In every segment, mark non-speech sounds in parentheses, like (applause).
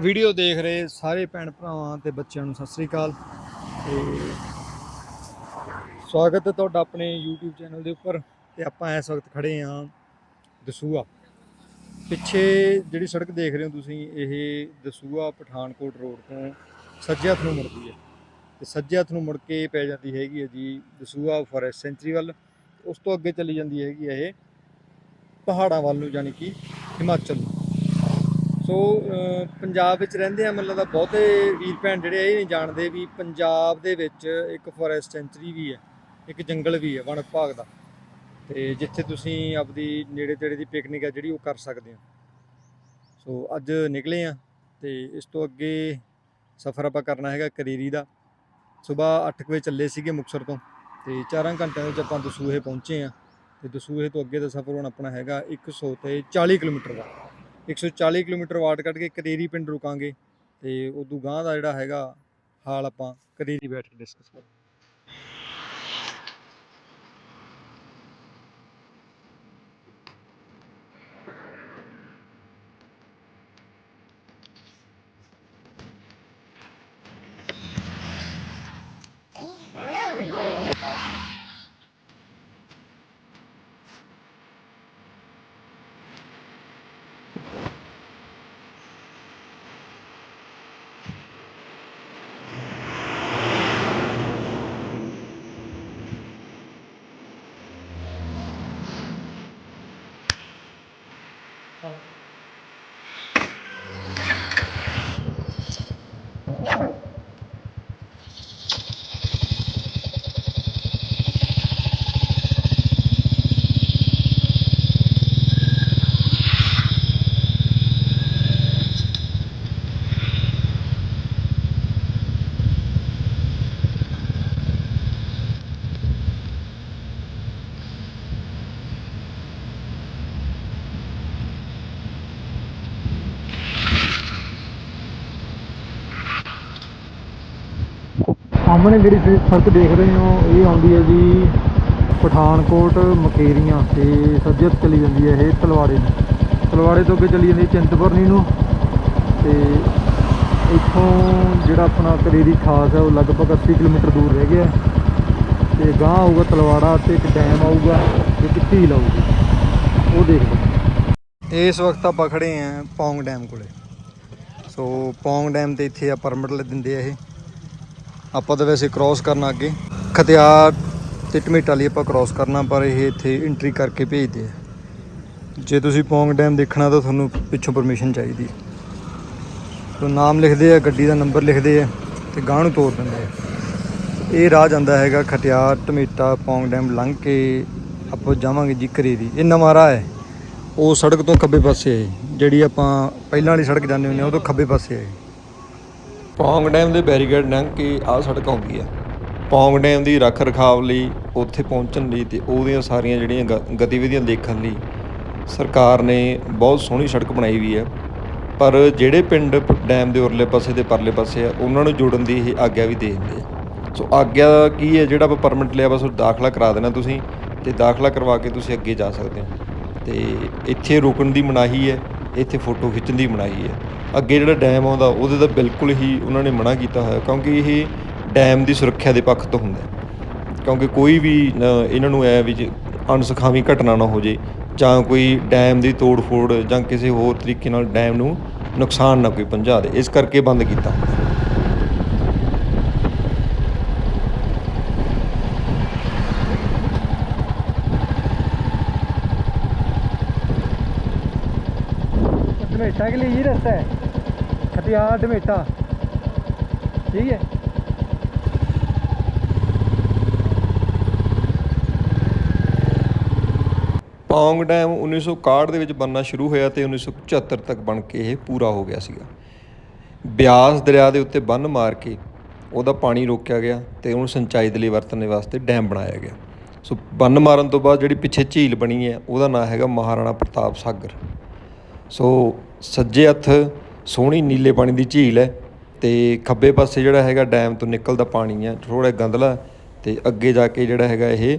Video ਦੇਖ ਰਹੇ ਸਾਰੇ ਭੈਣ ਭਰਾਵਾਂ ਤੇ ਬੱਚਿਆਂ ਨੂੰ ਸਤਿ ਸ੍ਰੀ ਅਕਾਲ। ਤੇ ਸਵਾਗਤ ਹੈ ਤੁਹਾਡਾ ਆਪਣੇ YouTube ਚੈਨਲ ਦੇ ਉੱਪਰ ਤੇ ਆਪਾਂ ਇਸ ਵਕਤ ਖੜੇ ਹਾਂ ਦਸੂਆ ਪਿੱਛੇ ਜਿਹੜੀ ਸੜਕ ਦੇਖ ਰਹੇ ਹੋ ਤੁਸੀਂ, ਇਹ ਦਸੂਆ ਪਠਾਨਕੋਟ ਰੋਡ ਤੋਂ ਸੱਜੇ ਹੱਥ ਨੂੰ ਮੁੜਦੀ ਹੈ। ਤੇ ਸੱਜੇ ਹੱਥ ਨੂੰ ਮੁੜ ਕੇ ਪੈ ਜਾਂਦੀ ਹੈਗੀ ਹੈ ਜੀ ਦਸੂਆ ਫੋਰੈਸਟ ਸੈਂਚਰੀ ਵੱਲ। ਉਸ ਤੋਂ ਅੱਗੇ ਚਲੀ ਜਾਂਦੀ ਹੈਗੀ ਇਹ ਪਹਾੜਾਂ ਵੱਲ ਨੂੰ, ਯਾਨੀ ਕਿ ਹਿਮਾਚਲ ਨੂੰ। ਸੋ ਪੰਜਾਬ ਵਿੱਚ ਰਹਿੰਦੇ ਆ ਮਤਲਬ ਦਾ ਬਹੁਤੇ ਵੀਰ ਭੈਣ ਜਿਹੜੇ ਇਹ ਨਹੀਂ ਜਾਣਦੇ ਵੀ ਪੰਜਾਬ ਦੇ ਵਿੱਚ ਇੱਕ ਫੋਰੈਸਟ ਸੈਂਚਰੀ ਵੀ ਹੈ, ਇੱਕ ਜੰਗਲ ਵੀ ਹੈ, ਵਣ ਵਿਭਾਗ ਦਾ। ਤੇ ਜਿੱਥੇ ਤੁਸੀਂ ਆਪਦੀ ਨੇੜੇ ਤੇੜੇ ਦੀ ਪਿਕਨਿਕ ਹੈ ਜਿਹੜੀ ਉਹ ਕਰ ਸਕਦੇ ਹੋ। ਸੋ, ਅੱਜ ਨਿਕਲੇ ਆ ਤੇ ਇਸ ਤੋਂ ਅੱਗੇ ਸਫ਼ਰ ਆਪਾਂ ਕਰਨਾ ਹੈਗਾ ਕਰੀਰੀ ਦਾ। ਸਵੇਰ 8 ਵਜੇ ਚੱਲੇ ਸੀਗੇ ਮੁਕਸਰ ਤੋਂ ਤੇ 4 ਘੰਟਿਆਂ ਵਿੱਚ ਆਪਾਂ ਦਸੂਹੇ ਪਹੁੰਚੇ ਆ। ਤੇ ਦਸੂਹੇ ਤੋਂ ਅੱਗੇ ਦਾ ਸਫ਼ਰ ਹੁਣ ਆਪਣਾ ਹੈਗਾ 100 ਤੇ 40 ਕਿਲੋਮੀਟਰ ਦਾ। 140 ਕਿਲੋਮੀਟਰ ਵਾਟ ਕੱਢ ਕੇ ਕਰੀਰੀ ਪਿੰਡ ਰੁਕਾਂਗੇ ਤੇ ਉਦੋਂ ਗਾਂ ਦਾ ਜਿਹੜਾ ਹੈਗਾ ਹਾਲ ਆਪਾਂ ਕਰੀਰੀ ਬੈਠ ਕੇ ਡਿਸਕਸ ਕਰਾਂਗੇ। ਸਾਹਮਣੇ ਜਿਹੜੀ ਸੜਕ ਦੇਖ ਰਹੇ ਹੋ, ਇਹ ਆਉਂਦੀ ਹੈ ਜੀ ਪਠਾਨਕੋਟ ਮਕੇਰੀਆਂ, ਤੇ ਸੱਜੇ ਹੱਥ ਚਲੀ ਜਾਂਦੀ ਹੈ ਇਹ ਤਲਵਾੜੇ ਨੂੰ। ਤਲਵਾੜੇ ਤੋਂ ਅੱਗੇ ਚਲੀ ਜਾਂਦੀ ਹੈ ਚਿੰਤਪੁਰਨੀ ਨੂੰ, ਤੇ ਇੱਥੋਂ ਜਿਹੜਾ ਆਪਣਾ ਕਰੇਰੀ ਖਾਸ ਹੈ, ਉਹ ਲਗਭਗ 80 ਕਿਲੋਮੀਟਰ ਦੂਰ ਰਹਿ ਗਿਆ ਹੈ। ਤੇ ਗਾਂ ਆਊਗਾ ਤਲਵਾੜਾ ਤੇ ਇੱਕ ਡੈਮ ਆਊਗਾ, ਇੱਕ ਝੀਲ ਆਊਗੀ। ਉਹ ਦੇਖਦੇ ਹਾਂ ਇਸ ਵਕਤ ਆਪਾਂ ਖੜੇ ਆਂ ਪੌਂਗ ਡੈਮ ਕੋਲੇ। ਸੋ ਪੌਂਗ ਡੈਮ ਤੇ ਇੱਥੇ ਆ ਪਰਮਿਟ ਲੈ ਦਿੰਦੇ ਆ ਇਹ। ਆਪਾਂ ਤਾਂ ਵੈਸੇ ਕ੍ਰਾਸ ਕਰਨਾ ਅੱਗੇ। ਖਤਿਆਰ ਤੇ ਟਮੇਟਾ ਲਈ ਆਪਾਂ ਕ੍ਰਾਸ ਕਰਨਾ, ਪਰ ਇਹ ਇੱਥੇ ਐਂਟਰੀ ਕਰਕੇ ਭੇਜਦੇ ਆ। ਜੇ ਤੁਸੀਂ ਪੌਂਗ ਡੈਮ ਦੇਖਣਾ, ਤਾਂ ਤੁਹਾਨੂੰ ਪਿੱਛੋਂ ਪਰਮਿਸ਼ਨ ਚਾਹੀਦੀ ਸੋ ਨਾਮ ਲਿਖਦੇ ਆ, ਗੱਡੀ ਦਾ ਨੰਬਰ ਲਿਖਦੇ ਆ, ਤੇ ਗਾਂ ਨੂੰ ਤੋਰ ਦਿੰਦੇ ਆ। ਇਹ ਰਾਹ ਜਾਂਦਾ ਹੈਗਾ ਖਟਿਆਰ ਟਮੇਟਾ ਪੌਂਗ ਡੈਮ ਲੰਘ ਕੇ ਆਪਾਂ ਜਾਵਾਂਗੇ ਜੀ ਕਰੀਰੀ ਇਹ ਨਵਾਂ ਰਾਹ ਹੈ। ਉਹ ਸੜਕ ਤੋਂ ਖੱਬੇ ਪਾਸੇ ਹੈ। ਜਿਹੜੀ ਆਪਾਂ ਪਹਿਲਾਂ ਵਾਲੀ ਸੜਕ ਜਾਂਦੇ ਹੁੰਦੇ ਆ, ਉਹ ਤੋਂ ਖੱਬੇ ਪਾਸੇ ਹੈ। ਪੌਂਗ ਡੈਮ ਦੇ ਬੈਰੀਕੇਡ ਲੰਘ ਕੇ ਆਹ ਸੜਕ ਆਉਂਦੀ ਹੈ ਪੌਂਗ ਡੈਮ ਦੀ ਰੱਖ ਰਖਾਵ ਲਈ ਉੱਥੇ ਪਹੁੰਚਣ ਲਈ ਤੇ ਉਹਦੀਆਂ ਸਾਰੀਆਂ ਜਿਹੜੀਆਂ ਗ- ਗਤੀਵਿਧੀਆਂ ਦੇਖਣ ਲਈ ਸਰਕਾਰ ਨੇ ਬਹੁਤ ਸੋਹਣੀ ਸੜਕ ਬਣਾਈ ਵੀ ਹੈ ਪਰ ਜਿਹੜੇ ਪਿੰਡ ਡੈਮ ਦੇ ਉਰਲੇ ਪਾਸੇ ਤੇ ਪਰਲੇ ਪਾਸੇ ਆ, ਉਹਨਾਂ ਨੂੰ ਜੋੜਨ ਦੀ ਇਹ ਆਗਿਆ ਵੀ ਦੇ ਦਿੰਦੇ ਆ। ਸੋ ਆਗਿਆ ਕੀ ਹੈ, ਜਿਹੜਾ ਆਪਾਂ ਪਰਮਿਟ ਲਿਆ, ਬਸ ਉਹ ਦਾਖਲਾ ਕਰਾ ਦੇਣਾ ਤੁਸੀਂ ਤੇ ਦਾਖਲਾ ਕਰਵਾ ਕੇ ਤੁਸੀਂ ਅੱਗੇ ਜਾ ਸਕਦੇ ਹੋ। ਤੇ ਇੱਥੇ ਰੁਕਣ ਦੀ ਮਨਾਹੀ ਹੈ। ਇੱਥੇ ਫੋਟੋ ਖਿੱਚਣ ਦੀ ਮਨਾਹੀ ਹੈ। ਅੱਗੇ ਜਿਹੜਾ ਡੈਮ ਆਉਂਦਾ, ਉਹਦੇ ਤਾਂ ਬਿਲਕੁਲ ਹੀ ਉਹਨਾਂ ਨੇ ਮਨਾ ਕੀਤਾ ਹੋਇਆ, ਕਿਉਂਕਿ ਇਹ ਡੈਮ ਦੀ ਸੁਰੱਖਿਆ ਦੇ ਪੱਖ ਤੋਂ ਹੁੰਦਾ ਕਿਉਂਕਿ ਕੋਈ ਵੀ ਇਹਨਾਂ ਨੂੰ ਐ ਵੀ ਜੇ ਅਣਸੁਖਾਵੀ ਘਟਨਾ ਨਾ ਹੋ ਜੇ, ਜਾਂ ਕੋਈ ਡੈਮ ਦੀ ਤੋੜ ਫੋੜ ਜਾਂ ਕਿਸੇ ਹੋਰ ਤਰੀਕੇ ਨਾਲ ਡੈਮ ਨੂੰ ਨੁਕਸਾਨ ਨਾ ਕੋਈ ਪਹੁੰਚਾ ਦੇ, ਇਸ ਕਰਕੇ ਬੰਦ ਕੀਤਾ ढमेटा के लिए ही रास्ता है खतियार ढमेटा ठीक है ਪੌਂਗ ਡੈਮ 1961 ਦੇ ਵਿੱਚ ਬਣਨਾ ਸ਼ੁਰੂ ਹੋਇਆ ਤੇ 1975 ਤੱਕ ਬਣ ਕੇ ਇਹ ਪੂਰਾ ਹੋ ਗਿਆ ਸੀਗਾ ਬਿਆਸ ਦਰਿਆ ਦੇ ਉੱਤੇ ਬੰਨ ਮਾਰ ਕੇ ਉਹਦਾ ਪਾਣੀ ਰੋਕਿਆ ਗਿਆ ਤੇ ਉਹਨੂੰ ਸਿੰਚਾਈ ਦੇ ਲਈ ਵਰਤਣ ਦੇ ਵਾਸਤੇ ਡੈਮ ਬਣਾਇਆ ਗਿਆ ਸੋ ਬੰਨ ਮਾਰਨ ਤੋਂ ਬਾਅਦ ਜਿਹੜੀ ਪਿੱਛੇ ਝੀਲ ਬਣੀ ਹੈ ਉਹਦਾ ਨਾਮ ਹੈਗਾ ਮਹਾਰਾਣਾ ਪ੍ਰਤਾਪ ਸਾਗਰ ਸੋ ਸੱਜੇ ਹੱਥ ਸੋਹਣੀ ਨੀਲੇ ਪਾਣੀ ਦੀ ਝੀਲ ਹੈ ਤੇ ਖੱਬੇ ਪਾਸੇ ਜਿਹੜਾ ਹੈਗਾ ਡੈਮ ਤੋਂ ਨਿਕਲਦਾ ਪਾਣੀ ਹੈ ਥੋੜਾ ਗੰਦਲਾ ਤੇ ਅੱਗੇ ਜਾ ਕੇ ਜਿਹੜਾ ਹੈਗਾ ਇਹ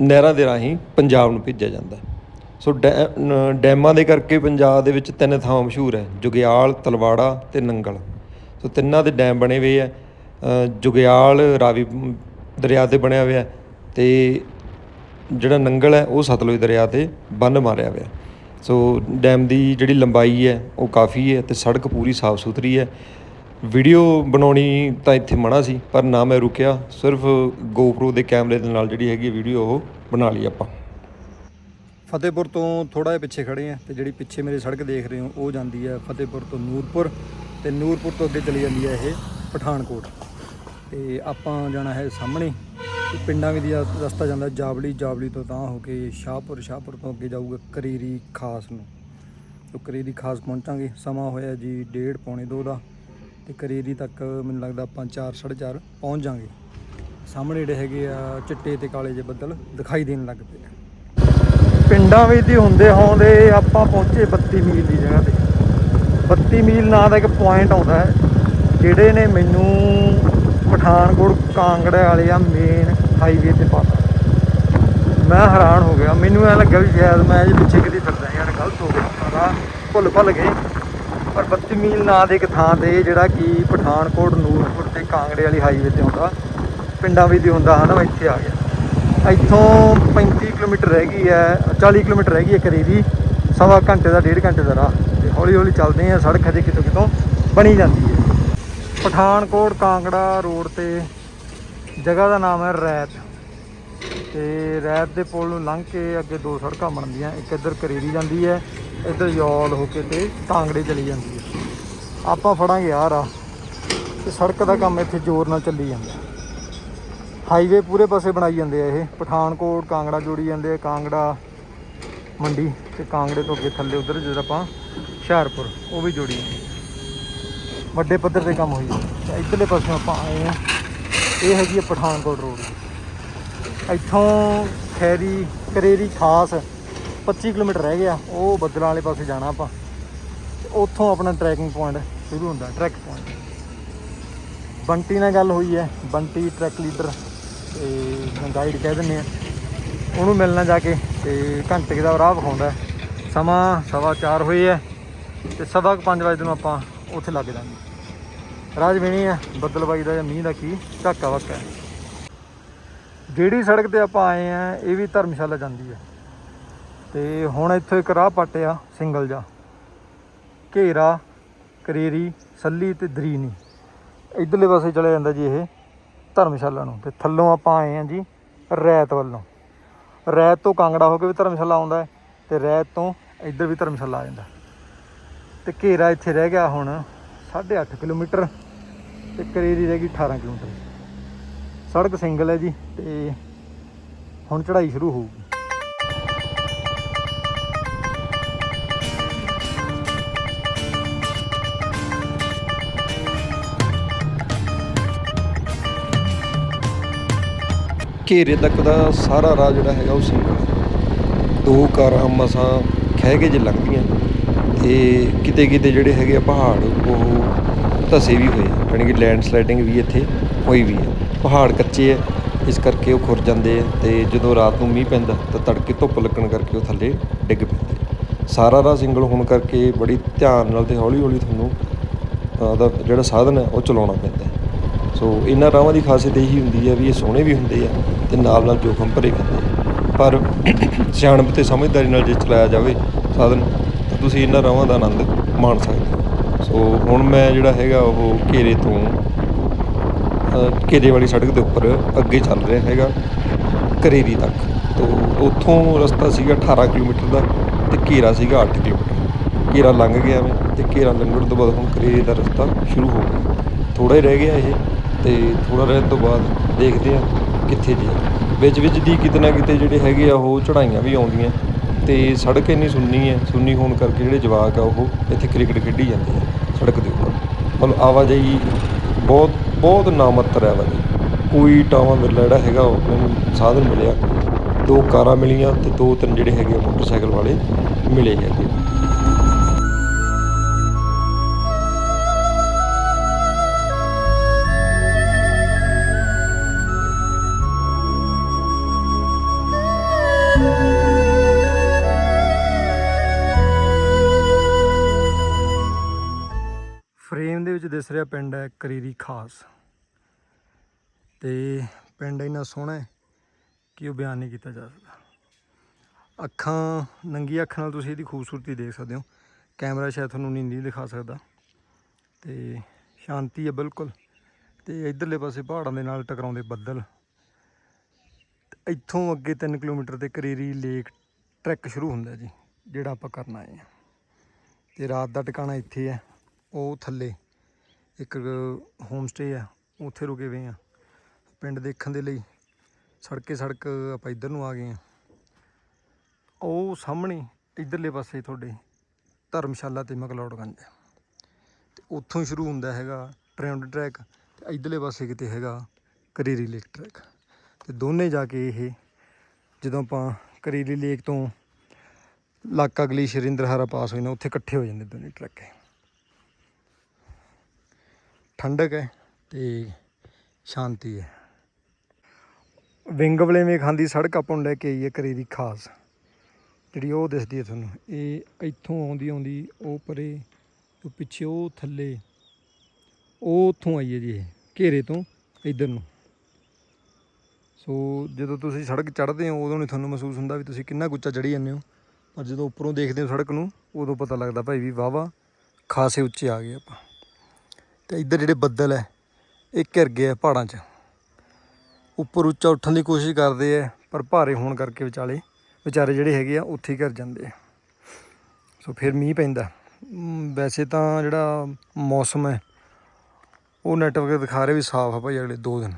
ਨਹਿਰਾਂ ਦੇ ਰਾਹੀਂ ਪੰਜਾਬ ਨੂੰ ਭੇਜਿਆ ਜਾਂਦਾ ਸੋ ਡੈ- ਡੈਮਾਂ ਦੇ ਕਰਕੇ ਪੰਜਾਬ ਦੇ ਵਿੱਚ ਤਿੰਨ ਥਾਂ ਮਸ਼ਹੂਰ ਹੈ, ਜੁਗਿਆਲ, ਤਲਵਾੜਾ ਤੇ ਨੰਗਲ। ਸੋ ਤਿੰਨਾਂ ਦੇ ਡੈਮ ਬਣੇ ਹੋਏ ਆ ਜੁਗਿਆਲ ਰਾਵੀ ਦਰਿਆ ਤੇ ਬਣਿਆ ਹੋਇਆ ਤੇ ਜਿਹੜਾ ਨੰਗਲ ਹੈ ਉਹ ਸਤਲੁਜ ਦਰਿਆ ਤੇ ਬੰਨ ਮਾਰਿਆ ਹੋਇਆ। ਸੋ ਡੈਮ ਦੀ ਜਿਹੜੀ ਲੰਬਾਈ ਹੈ, ਉਹ ਕਾਫੀ ਹੈ ਅਤੇ ਸੜਕ ਪੂਰੀ ਸਾਫ਼ ਸੁਥਰੀ ਹੈ। ਵੀਡੀਓ ਬਣਾਉਣੀ ਤਾਂ ਇੱਥੇ ਮਨਾ ਸੀ, ਪਰ ਨਾ ਮੈਂ ਰੁਕਿਆ। ਸਿਰਫ GoPro ਦੇ ਕੈਮਰੇ ਦੇ ਨਾਲ ਜਿਹੜੀ ਹੈਗੀ ਵੀਡੀਓ ਉਹ ਬਣਾ ਲਈ ਆਪਾਂ। ਫਤਿਹਪੁਰ ਤੋਂ ਥੋੜਾ ਜਿਹਾ ਪਿੱਛੇ ਖੜੇ ਆ ਤੇ ਜਿਹੜੀ ਪਿੱਛੇ ਮੇਰੀ ਸੜਕ ਦੇਖ ਰਹੇ ਹੋ, ਉਹ ਜਾਂਦੀ ਹੈ ਫਤਿਹਪੁਰ ਤੋਂ ਨੂਰਪੁਰ ਤੇ ਨੂਰਪੁਰ ਤੋਂ ਅੱਗੇ ਚਲੀ ਜਾਂਦੀ ਹੈ ਇਹ ਪਠਾਨਕੋਟ। ਤੇ ਆਪਾਂ ਜਾਣਾ ਹੈ ਸਾਹਮਣੇ। ਪਿੰਡਾਂ ਵੀ ਦੀ ਰਸਤਾ ਜਾਂਦਾ ਜਾਬਲੀ ਜਾਬਲੀ ਤੋਂ ਤਾਂ ਹੋ ਕੇ ਸ਼ਾਹਪੁਰ ਸ਼ਾਹਪੁਰ ਤੋਂ ਅੱਗੇ ਜਾਊਗਾ ਕਰੀਰੀ ਖਾਸ ਨੂੰ। ਤੋਂ ਕਰੀਰੀ ਖਾਸ ਪਹੁੰਚਾਂਗੇ। ਸਮਾਂ ਹੋਇਆ ਜੀ 1:30 ਪੌਣੇ 2 ਦਾ ਤੇ ਕਰੀਰੀ ਤੱਕ ਮੈਨੂੰ ਲੱਗਦਾ ਆਪਾਂ 4 4:30 ਪਹੁੰਚ ਜਾਾਂਗੇ। ਸਾਹਮਣੇ ਜਿਹੜੇ ਹੈਗੇ ਆ ਚਿੱਟੇ ਤੇ ਕਾਲੇ ਜਿਹੇ ਬੱਦਲ ਦਿਖਾਈ ਦੇਣ ਲੱਗ ਪਏ। ਪਿੰਡਾਂ ਵਿੱਚ ਹੀ ਹੁੰਦੇ ਹੋਂਦੇ ਆਪਾਂ ਪਹੁੰਚੇ 32 ਮੀਲ ਦੀ ਜਗ੍ਹਾ ਤੇ। 32 ਮੀਲ ਨਾਂ ਦਾ ਇੱਕ ਪੁਆਇੰਟ ਆਉਂਦਾ ਹੈ। ਜਿਹੜੇ ਨੇ ਮੈਨੂੰ ਪਠਾਨਕੋਟ ਕਾਂਗੜੇ ਵਾਲੇ ਆ ਮੇਨ ਹਾਈਵੇ ਤੇ ਪਾਤਾ ਮੈਂ ਹੈਰਾਨ ਹੋ ਗਿਆ। ਮੈਨੂੰ ਐ ਲੱਗਾ ਵੀ ਸ਼ਾਇਦ ਮੈਂ ਜੇ ਪਿੱਛੇ ਕਿਤੇ ਫਿਰਦਾ ਯਾਰ ਗਲਤ ਹੋ ਗਿਆ। ਸਾਰਾ ਭੁੱਲ ਭੁੱਲ ਗਏ। ਪਰ 32 ਮੀਲ ਨਾਂ ਦੇ ਇੱਕ ਥਾਂ ਤੇ ਜਿਹੜਾ ਕਿ ਪਠਾਨਕੋਟ, ਨੂਰਪੁਰ ਤੇ ਕਾਂਗੜੇ ਵਾਲੀ ਹਾਈਵੇ ਤੇ ਆਉਂਦਾ, ਪਿੰਡਾਂ ਵਿੱਚ ਦੀ ਹੁੰਦਾ ਹਨ ਮੈਂ ਇੱਥੇ ਆ ਗਿਆ। ਇੱਥੋਂ 35 ਕਿਲੋਮੀਟਰ ਰਹਿ ਗਈ ਹੈ 40 ਕਿਲੋਮੀਟਰ ਰਹਿ ਗਈ ਹੈ ਕਰੀਬੀ ਸਵਾ ਘੰਟੇ ਦਾ, ਡੇਢ ਘੰਟੇ ਦਾ ਰਾਹ। ਤੇ ਹੌਲੀ ਹੌਲੀ ਚੱਲਦੇ ਆ ਸੜਕ ਹਜੇ ਕਿਤੋਂ ਕਿਤੋਂ ਬਣੀ ਜਾਂਦੀ ਹੈ। ਪਠਾਨਕੋਟ ਕਾਂਗੜਾ ਰੋਡ ਤੇ ਜਗ੍ਹਾ ਦਾ ਨਾਮ ਹੈ ਰੈਤ। ਤੇ ਰੈਤ ਦੇ ਪੁਲ ਨੂੰ ਲੰਘ ਕੇ ਅੱਗੇ ਦੋ ਸੜਕਾਂ ਬਣਦੀਆਂ, ਇੱਕ ਇੱਧਰ ਕਰੇਰੀ ਜਾਂਦੀ ਹੈ, ਇੱਧਰ ਯੌਲ ਹੋ ਕੇ ਤੇ ਕਾਂਗੜੇ ਚਲੀ ਜਾਂਦੀ ਹੈ। ਆਪਾਂ ਫੜਾਂਗੇ ਆਹ ਰਾਹ ਤੇ ਸੜਕ ਦਾ ਕੰਮ ਇੱਥੇ ਜ਼ੋਰ ਨਾਲ ਚੱਲੀ ਜਾਂਦਾ। ਹਾਈਵੇ ਪੂਰੇ ਪਾਸੇ ਬਣਾਈ ਜਾਂਦੇ ਆ ਇਹ, ਪਠਾਨਕੋਟ, ਕਾਂਗੜਾ ਜੋੜੀ ਜਾਂਦੇ ਆ, ਕਾਂਗੜਾ ਮੰਡੀ ਤੇ ਕਾਂਗੜੇ ਤੋਂ ਅੱਗੇ ਥੱਲੇ ਉਧਰ ਜਦੋਂ ਆਪਾਂ ਹੁਸ਼ਿਆਰਪੁਰ, ਉਹ ਵੀ ਜੋੜੀ ਜਾਂਦੀ ਵੱਡੇ ਪੱਧਰ ਤੇ ਕੰਮ ਹੋਈ ਜਾਂਦਾ ਤੇ ਇੱਧਰਲੇ ਪਾਸੇ ਆਪਾਂ ਆਏ ਆ ਇਹ ਹੈਗੀ ਹੈ ਪਠਾਨਕੋਟ ਰੋਡ। ਇੱਥੋਂ ਖੈਰੀ, ਕਰੇਰੀ ਖਾਸ 25 ਕਿਲੋਮੀਟਰ ਰਹਿ ਗਿਆ। ਉਹ ਬੱਦਲਾਂ ਵਾਲੇ ਪਾਸੇ ਜਾਣਾ ਆਪਾਂ। ਤੇ ਉੱਥੋਂ ਆਪਣਾ ਟਰੈਕਿੰਗ ਪੁਆਇੰਟ ਸ਼ੁਰੂ ਹੁੰਦਾ ਟਰੈਕ ਪੁਆਇੰਟ ਬੰਟੀ ਨਾਲ ਗੱਲ ਹੋਈ ਹੈ। ਬੰਟੀ ਟਰੈਕ ਲੀਡਰ ਤੇ ਗਾਈਡ ਕਹਿ ਦਿੰਦੇ ਆ ਉਹਨੂੰ ਮਿਲਣਾ ਜਾ ਕੇ ਤੇ ਘੰਟੇ ਦਾ ਰਾਹ ਵਿਖਾਉਂਦਾ ਸਮਾਂ ਸਵਾ ਚਾਰ ਹੋਏ ਹੈ ਤੇ ਸਵਾ ਕੁ ਪੰਜ ਵਜੇ ਨੂੰ ਆਪਾਂ ਉੱਥੇ ਲੱਗ ਜਾਵਾਂਗੇ ਰਾਜ ਵੇਣੀ ਹੈ ਬੱਦਲਬਾਈ ਦਾ ਜਾਂ ਮੀਂਹ ਦਾ ਕੀ ਝਾਕਾ ਵਾਕਾ। ਜਿਹੜੀ ਸੜਕ ਤੇ ਆਪਾਂ ਆਏ ਆ, ਇਹ ਵੀ ਧਰਮਸ਼ਾਲਾ ਜਾਂਦੀ ਹੈ ਤੇ ਹੁਣ ਇੱਥੋਂ ਇੱਕ ਰਾਹ ਪੱਟਿਆ, ਸਿੰਗਲ ਜਾ। ਘੇਰਾ, ਕਰੇਰੀ, ਸੱਲੀ ਤੇ ਦਰੀਨੀ। ਇਧਰਲੇ ਪਾਸੇ ਚਲੇ ਜਾਂਦਾ ਜੀ ਇਹ ਧਰਮਸ਼ਾਲਾ ਨੂੰ। ਤੇ ਥੱਲੋਂ ਆਪਾਂ ਆਏ ਆ ਜੀ ਰੈਤ ਵੱਲੋਂ। ਰੈਤ ਤੋਂ ਕਾਂਗੜਾ ਹੋ ਕੇ ਵੀ ਧਰਮਸ਼ਾਲਾ ਆਉਂਦਾ ਹੈ ਤੇ ਰੈਤ ਤੋਂ ਇੱਧਰ ਵੀ ਧਰਮਸ਼ਾਲਾ ਆ ਜਾਂਦਾ। ਤੇ ਘੇਰਾ ਇੱਥੇ ਰਹਿ ਗਿਆ ਹੁਣ 8.5 ਕਿਲੋਮੀਟਰ ਤੇ ਕਰੇਰੀ ਰਹਿ ਗਈ 18 ਕਿਲੋਮੀਟਰ। ਸੜਕ ਸਿੰਗਲ ਹੈ ਜੀ ਤੇ ਹੁਣ ਚੜ੍ਹਾਈ ਸ਼ੁਰੂ ਹੋਊਗੀ। ਘੇਰੇ ਤੱਕ ਦਾ ਸਾਰਾ ਰਾਹ ਜਿਹੜਾ ਹੈਗਾ ਉਹ ਸਿੰਗਲ। ਦੋ ਕਾਰਾਂ, ਮਸਾਂ ਖਹਿ ਕੇ ਜੇ ਲੱਗਦੀਆਂ। ਤੇ ਕਿਤੇ ਕਿਤੇ ਜਿਹੜੇ ਹੈਗੇ ਆ ਪਹਾੜ, ਉਹ ਧਸੇ ਵੀ ਹੋਏ ਆ ਯਾਨੀ ਕਿ ਲੈਂਡਸਲਾਈਡਿੰਗ ਵੀ ਇੱਥੇ ਹੋਈ ਵੀ ਹੈ ਪਹਾੜ ਕੱਚੇ ਆ, ਇਸ ਕਰਕੇ ਉਹ ਖੁਰ ਜਾਂਦੇ ਆ ਤੇ ਜਦੋਂ ਰਾਤ ਨੂੰ ਮੀਂਹ ਪੈਂਦਾ ਤਾਂ ਤੜਕੇ ਧੁੱਪ ਲੱਗਣ ਕਰਕੇ ਉਹ ਥੱਲੇ ਡਿੱਗ ਪੈਂਦੇ ਸਾਰਾ ਰਾਹ ਸਿੰਗਲ ਹੋਣ ਕਰਕੇ ਬੜੀ ਧਿਆਨ ਨਾਲ ਤੇ ਹੌਲੀ ਹੌਲੀ ਤੁਹਾਨੂੰ ਉਹਦਾ ਜਿਹੜਾ ਸਾਧਨ ਹੈ ਉਹ ਚਲਾਉਣਾ ਪੈਂਦਾ ਸੋ ਇਹਨਾਂ ਰਾਹਾਂ ਦੀ ਖਾਸੀਅਤ ਇਹੀ ਹੁੰਦੀ ਹੈ ਵੀ ਇਹ ਸੋਹਣੇ ਵੀ ਹੁੰਦੇ ਆ ਤੇ ਨਾਲ ਨਾਲ ਜੋਖਮ ਭਰੇ ਵੀ ਹੁੰਦੇ ਪਰ (coughs) ਸਿਆਣਪ ਤੇ ਸਮਝਦਾਰੀ ਨਾਲ ਜੇ ਚਲਾਇਆ ਜਾਵੇ ਸਾਧਨ ਤਾਂ ਤੁਸੀਂ ਇਹਨਾਂ ਰਾਹਾਂ ਦਾ ਆਨੰਦ ਮਾਣ ਸਕਦੇ ਹੋ। ਸੋ ਹੁਣ ਮੈਂ ਜਿਹੜਾ ਹੈਗਾ ਉਹ ਘੇਰੇ ਤੋਂ ਘੇਰੇ ਵਾਲੀ ਸੜਕ ਦੇ ਉੱਪਰ ਅੱਗੇ ਚੱਲ ਰਿਹਾ ਹੈਗਾ, ਕਰੇਰੀ ਤੱਕ। ਤੋਂ, ਉੱਥੋਂ ਰਸਤਾ ਸੀਗਾ 18 ਕਿਲੋਮੀਟਰ ਦਾ ਤੇ ਘੇਰਾ ਸੀਗਾ 8 ਕਿਲੋਮੀਟਰ। ਘੇਰਾ ਲੰਘ ਗਿਆ ਮੈਂ ਤੇ ਘੇਰਾ ਲੰਘਣ ਤੋਂ ਬਾਅਦ ਹੁਣ ਕਰੇਰੀ ਦਾ ਰਸਤਾ ਸ਼ੁਰੂ ਹੋ ਗਿਆ। ਥੋੜਾ ਹੀ ਰਹਿ ਗਿਆ ਇਹ ਤੇ ਥੋੜਾ ਰਹਿਣ ਤੋਂ ਬਾਅਦ ਦੇਖਦੇ ਆ ਕਿੱਥੇ ਜੇ ਵਿੱਚ ਵਿੱਚ ਦੀ ਕਿਤੇ ਨਾ ਕਿਤੇ ਜਿਹੜੇ ਹੈਗੇ ਆ ਉਹ ਚੜਾਈਆਂ ਵੀ ਆਉਂਦੀਆਂ। ਅਤੇ ਸੜਕ ਇੰਨੀ ਸੁੰਨੀ ਹੈ, ਸੁੰਨੀ ਹੋਣ ਕਰਕੇ ਜਿਹੜੇ ਜਵਾਕ ਆ ਉਹ ਇੱਥੇ ਕ੍ਰਿਕਟ ਖੇਡੀ ਜਾਂਦੇ ਆ ਸੜਕ ਦੇ ਉੱਪਰ। ਮਤਲਬ ਆਵਾਜਾਈ ਬਹੁਤ ਬਹੁਤ ਨਾਮਤਰ ਹੈ ਆਵਾਜਾਈ। ਕੋਈ ਟਾਵਾਂ ਮਿਲਦਾ ਜਿਹੜਾ ਹੈਗਾ, ਉਹ ਮੈਨੂੰ ਸਾਧਨ ਮਿਲਿਆ। ਦੋ ਕਾਰਾਂ ਮਿਲੀਆਂ ਤੇ ਦੋ ਤਿੰਨ ਜਿਹੜੇ ਹੈਗੇ ਆ ਮੋਟਰਸਾਈਕਲ ਵਾਲੇ ਮਿਲੇ ਹੈਗੇ। ਦਿਸ ਰਿਹਾ ਪਿੰਡ ਹੈ ਕਰੀਰੀ ਖਾਸ। ਤੇ ਪਿੰਡ ਇੰਨਾ ਸੋਹਣਾ ਹੈ ਕਿ ਉਹ ਬਿਆਨ ਨਹੀਂ ਕੀਤਾ ਜਾ ਸਕਦਾ। ਅੱਖਾਂ, ਨੰਗੀ ਅੱਖ ਨਾਲ ਤੁਸੀਂ ਇਹਦੀ ਖੂਬਸੂਰਤੀ ਦੇਖ ਸਕਦੇ ਹੋ। ਕੈਮਰਾ ਸ਼ਾਇਦ ਤੁਹਾਨੂੰ ਨਹੀਂ ਨਹੀਂ ਦਿਖਾ ਸਕਦਾ। ਤੇ ਸ਼ਾਂਤੀ ਹੈ ਬਿਲਕੁਲ। ਤੇ ਇਧਰਲੇ ਪਾਸੇ ਪਹਾੜਾਂ ਦੇ ਨਾਲ ਟਕਰਾਉਂਦੇ ਬੱਦਲ। ਇੱਥੋਂ ਅੱਗੇ 3 ਕਿਲੋਮੀਟਰ ਤੇ ਕਰੀਰੀ ਲੇਕ ਟਰੈਕ ਸ਼ੁਰੂ ਹੁੰਦਾ ਜੀ, ਜਿਹੜਾ ਆਪਾਂ ਕਰਨ ਆਏ ਹਾਂ। ਤੇ ਰਾਤ ਦਾ ਟਿਕਾਣਾ ਇੱਥੇ ਹੈ, ਉਹ ਥੱਲੇ। ਇੱਕ ਹੋਮ ਸਟੇ ਆ, ਉੱਥੇ ਰੁਕੇ ਹੋਏ ਆ। ਪਿੰਡ ਦੇਖਣ ਦੇ ਲਈ ਸੜਕੇ ਸੜਕ ਆਪਾਂ ਇੱਧਰ ਨੂੰ ਆ ਗਏ ਆ। ਉਹ ਸਾਹਮਣੇ ਇੱਧਰਲੇ ਪਾਸੇ ਤੁਹਾਡੇ ਧਰਮਸ਼ਾਲਾ ਤੇ ਮਕਲੌੜਗੰਜ ਹੈ ਤੇ ਉੱਥੋਂ ਸ਼ੁਰੂ ਹੁੰਦਾ ਹੈਗਾ ਟ੍ਰੈਂਡ ਟਰੈਕ ਤੇ ਇੱਧਰਲੇ ਪਾਸੇ ਕਿਤੇ ਹੈਗਾ ਕਰੀਰੀ ਲੇਕ ਟਰੈਕ ਤੇ ਦੋਨੇ ਜਾ ਕੇ ਇਹ ਜਦੋਂ ਆਪਾਂ ਕਰੀਰੀ ਲੇਕ ਤੋਂ ਇਲਾਕਾ ਅਗਲੀ ਸ਼ਰਿੰਦਰਹਾਰਾ ਪਾਸ ਹੋਈ ਨਾ, ਉੱਥੇ ਇਕੱਠੇ ਹੋ ਜਾਂਦੇ ਦੋਨੇ ਟਰੈਕ ਠੰਡਕ ਹੈ ਤੇ ਸ਼ਾਂਤੀ ਹੈ। ਵਿੰਗ ਵਲੇਵੇਂ ਖਾਂਦੀ, ਸੜਕ ਆਪਾਂ ਨੂੰ ਲੈ ਕੇ ਆਈ ਹੈ ਕਰੀਰੀ ਖਾਸ। ਜਿਹੜੀ ਉਹ ਦਿਸਦੀ ਹੈ ਤੁਹਾਨੂੰ। ਇਹ ਇੱਥੋਂ ਆਉਂਦੀ ਆਉਂਦੀ, ਉਹ ਪਰੇ, ਉਹ ਪਿੱਛੇ, ਉਹ ਥੱਲੇ, ਉਹ ਉੱਥੋਂ ਆਈ ਹੈ ਜੀ ਇਹ, ਘੇਰੇ ਤੋਂ, ਇੱਧਰ ਨੂੰ। ਸੋ ਜਦੋਂ ਤੁਸੀਂ ਸੜਕ ਚੜ੍ਹਦੇ ਹੋ, ਉਦੋਂ ਨਹੀਂ ਤੁਹਾਨੂੰ ਮਹਿਸੂਸ ਹੁੰਦਾ ਵੀ ਤੁਸੀਂ ਕਿੰਨਾ ਕੁ ਉੱਚਾ ਚੜ੍ਹੀ ਜਾਂਦੇ ਹੋ। ਪਰ ਜਦੋਂ ਉੱਪਰੋਂ ਦੇਖਦੇ ਹੋ ਸੜਕ ਨੂੰ, ਉਦੋਂ ਪਤਾ ਲੱਗਦਾ, ਭਾਈ ਵੀ ਵਾਵਾ ਖਾਸੇ ਉੱਚੇ ਆ ਗਏ ਆਪਾਂ। ਤੇ ਇੱਧਰ ਜਿਹੜੇ ਬੱਦਲ ਹੈ ਇਹ ਘਿਰ ਗਏ ਆ ਪਹਾੜਾਂ 'ਚ। ਉੱਪਰ ਉੱਚਾ ਉੱਠਣ ਦੀ ਕੋਸ਼ਿਸ਼ ਕਰਦੇ ਆ ਪਰ ਭਾਰੇ ਹੋਣ ਕਰਕੇ ਵਿਚਾਲੇ, ਵਿਚਾਰੇ ਜਿਹੜੇ ਹੈਗੇ ਆ ਉੱਥੇ ਹੀ ਘਿਰ ਜਾਂਦੇ ਆ। ਸੋ ਫਿਰ ਮੀਂਹ ਪੈਂਦਾ। ਵੈਸੇ ਤਾਂ ਜਿਹੜਾ ਮੌਸਮ ਹੈ ਉਹ ਨੈਟਵਰਕ ਦਿਖਾ ਰਿਹਾ ਵੀ ਸਾਫ਼ ਆ ਭਾਈ ਅਗਲੇ 2 ਦਿਨ।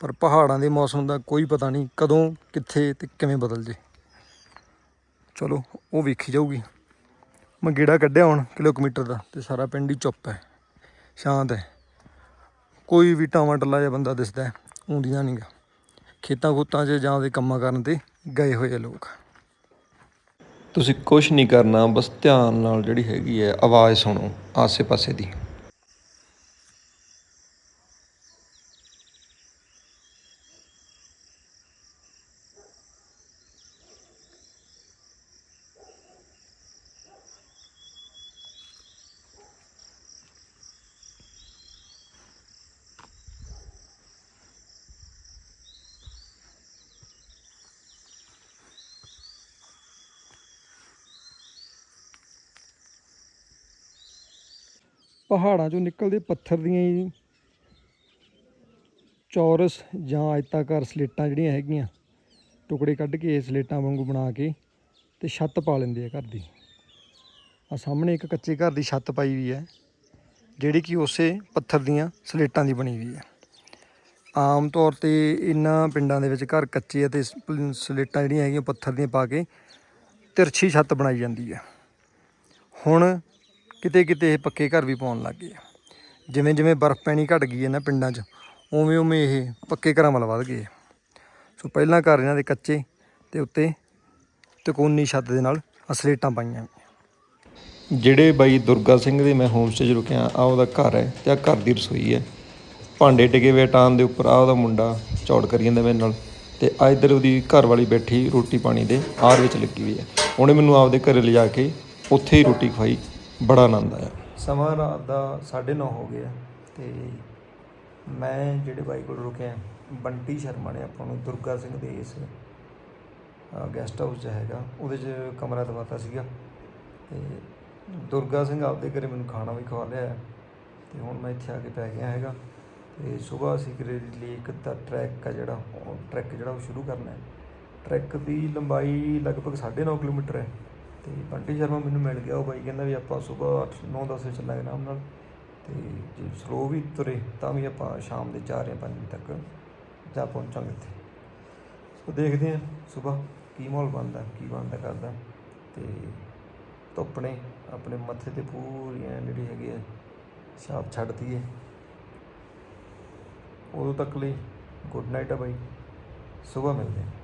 ਪਰ ਪਹਾੜਾਂ ਦੇ ਮੌਸਮ ਦਾ ਕੋਈ ਪਤਾ ਨਹੀਂ ਕਦੋਂ, ਕਿੱਥੇ ਤੇ ਕਿਵੇਂ ਬਦਲ ਜੇ। ਚਲੋ, ਉਹ ਵੇਖੀ ਜਾਊਗੀ। ਮੈਂ ਗੇੜਾ ਕੱਢਿਆ ਹੁਣ ਕਿਲੋਮੀਟਰ ਦਾ ਤੇ ਸਾਰਾ ਪਿੰਡ ਹੀ ਚੁੱਪ ਹੈ ਸ਼ਾਂਤ ਹੈ। ਕੋਈ ਵੀ ਟਾਵਾਂ ਟੱਲਾ ਜਿਹਾ ਬੰਦਾ ਦਿਸਦਾ ਹੁੰਦੀਆਂ ਉਂਦੀਆਂ ਨਹੀਂਗਾ ਖੇਤਾਂ ਖੋਤਾਂ 'ਚ ਜਾਂ ਉਹਦੇ ਕੰਮਾਂ ਕਰਨ ਤੇ ਗਏ ਹੋਏ ਆ ਲੋਕ। ਤੁਸੀਂ ਕੁਝ ਨਹੀਂ ਕਰਨਾ, ਬਸ ਧਿਆਨ ਨਾਲ ਜਿਹੜੀ ਹੈਗੀ ਹੈ ਆਵਾਜ਼ ਸੁਣੋ ਆਸੇ-ਪਾਸੇ ਦੀ। ਪਹਾੜਾਂ 'ਚੋਂ ਨਿਕਲਦੇ ਪੱਥਰ ਦੀਆਂ ਹੀ ਚੌਰਸ ਜਾਂ ਆਇਤਾਕਾਰ ਸਲੇਟਾਂ ਜਿਹੜੀਆਂ ਹੈਗੀਆਂ, ਟੁਕੜੇ ਕੱਢ ਕੇ ਸਲੇਟਾਂ ਵਾਂਗੂ ਬਣਾ ਕੇ ਤੇ ਛੱਤ ਪਾ ਲੈਂਦੇ ਆ ਘਰ ਦੀ। ਆ ਸਾਹਮਣੇ ਇੱਕ ਕੱਚੇ ਘਰ ਦੀ ਛੱਤ ਪਾਈ ਵੀ ਹੈ, ਜਿਹੜੀ ਕਿ ਉਸੇ ਪੱਥਰ ਦੀਆਂ ਸਲੇਟਾਂ ਦੀ ਬਣੀ ਹੋਈ ਹੈ। ਆਮ ਤੌਰ ਤੇ ਇਹਨਾਂ ਪਿੰਡਾਂ ਦੇ ਵਿੱਚ ਘਰ ਕੱਚੇ ਅਤੇ ਸਲੇਟਾਂ ਜਿਹੜੀਆਂ ਹੈਗੀਆਂ ਪੱਥਰ ਦੀਆਂ ਪਾ ਕੇ ਤਿਰਛੀ ਛੱਤ ਬਣਾਈ ਜਾਂਦੀ ਹੈ। ਹੁਣ ਕਿਤੇ ਕਿਤੇ ਇਹ ਪੱਕੇ ਘਰ ਵੀ ਪਾਉਣ ਲੱਗ ਗਏ ਆ। ਜਿਵੇਂ ਜਿਵੇਂ ਬਰਫ਼ ਪੈਣੀ ਘਟ ਗਈ ਹੈ ਨਾ ਪਿੰਡਾਂ 'ਚ, ਉਵੇਂ ਉਵੇਂ ਇਹ ਪੱਕੇ ਘਰਾਂ ਵੱਲ ਵੱਧ ਗਏ ਆ। ਸੋ ਪਹਿਲਾਂ ਘਰ ਇਹਨਾਂ ਦੇ ਕੱਚੇ ਤੇ ਉੱਤੇ ਤਕੋਨੀ ਛੱਤ ਦੇ ਨਾਲ ਅਸਲੇਟਾਂ ਪਾਈਆਂ ਜਿਹੜੇ ਬਾਈ ਦੁਰਗਾ ਸਿੰਘ ਦੇ ਮੈਂ ਹੋਮ ਸਟੇ 'ਚ ਰੁਕਿਆ ਆ ਉਹਦਾ ਘਰ ਹੈ ਤੇ ਆ ਘਰ ਦੀ ਰਸੋਈ ਹੈ। ਭਾਂਡੇ ਟਿਕੇ ਹੋਏ ਟਾਨ ਦੇ ਉੱਪਰ ਆ ਉਹਦਾ ਮੁੰਡਾ ਚੌੜ ਕਰੀ ਜਾਂਦਾ ਮੇਰੇ ਨਾਲ ਤੇ ਆ ਇੱਧਰ ਉਹਦੀ ਘਰ ਵਾਲੀ ਬੈਠੀ ਰੋਟੀ ਪਾਣੀ ਦੇ ਆਰ ਵਿੱਚ ਲੱਗੀ ਹੋਈ ਹੈ। ਉਹਨੇ ਮੈਨੂੰ ਆਪਦੇ ਘਰੇ ਲਿਜਾ ਕੇ ਉੱਥੇ ਹੀ ਰੋਟੀ ਖਵਾਈ। ਬੜਾ ਆਨੰਦ ਆਇਆ। ਸਮਾਂ ਰਾਤ ਦਾ 9:30 ਹੋ ਗਿਆ ਤੇ ਮੈਂ ਜਿਹੜੇ ਬਾਈ ਕੋਲ ਰੁਕਿਆ, ਬੰਟੀ ਸ਼ਰਮਾ ਨੇ ਆਪਾਂ ਨੂੰ ਦੁਰਗਾ ਸਿੰਘ ਦੇ ਇਸ ਗੈਸਟ ਹਾਊਸ 'ਚ ਹੈਗਾ। ਉਹਦੇ 'ਚ ਕਮਰਾ ਦਵਾਤਾ ਸੀਗਾ ਤੇ ਦੁਰਗਾ ਸਿੰਘ ਆਪਦੇ ਘਰੇ ਮੈਨੂੰ ਖਾਣਾ ਵੀ ਖਵਾ ਲਿਆ ਹੈ ਤੇ ਹੁਣ ਮੈਂ ਇੱਥੇ ਆ ਕੇ ਪੈ ਗਿਆ ਹੈਗਾ ਤੇ ਸਵੇਰ ਅਸੀਂ ਗ੍ਰੇਡ ਲੇਕ ਦਾ ਟਰੈਕ ਆ ਜਿਹੜਾ, ਉਹ ਟਰੈਕ ਜਿਹੜਾ ਉਹ ਸ਼ੁਰੂ ਕਰਨਾ ਹੈ। ਟਰੈਕ ਦੀ ਲੰਬਾਈ ਲਗਭਗ 9.5 ਕਿਲੋਮੀਟਰ ਹੈ। ਤੇ ਬੰਟੀ ਸ਼ਰਮਾ ਮੈਨੂੰ ਮਿਲ ਗਿਆ, ਉਹ ਬਾਈ ਕਹਿੰਦਾ ਵੀ ਆਪਾਂ ਸਵੇਰ 9 10 ਵਜੇ ਚੱਲਾਂਗੇ ਆਰਾਮ ਨਾਲ। ਤੇ ਜੇ ਸਲੋ ਵੀ ਤੁਰੇ, ਤਾਂ ਵੀ ਆਪਾਂ ਸ਼ਾਮ ਦੇ 4 ਜਾਂ 5 ਵਜੇ ਤੱਕ ਜਾ ਪਹੁੰਚਾਂਗੇ ਇੱਥੇ। ਸੋ ਦੇਖਦੇ ਹਾਂ ਸਵੇਰ ਕੀ ਮਾਹੌਲ ਬਣਦਾ, ਕੀ ਬਣਦਾ ਕਰਦਾ। ਤੇ ਧੁੱਪ ਨੇ ਆਪਣੇ ਮੱਥੇ ਤੇ ਪੂਰੀਆਂ ਜਿਹੜੀ ਹੈਗੀ ਹੈ ਛਾਪ ਛੱਡਦੀ ਹੈ। ਉਦੋਂ ਤੱਕ ਲਈ ਗੁੱਡ ਨਾਈਟ ਆ ਬਾਈ। ਸਵੇਰ ਮਿਲਦੇ ਹਾਂ।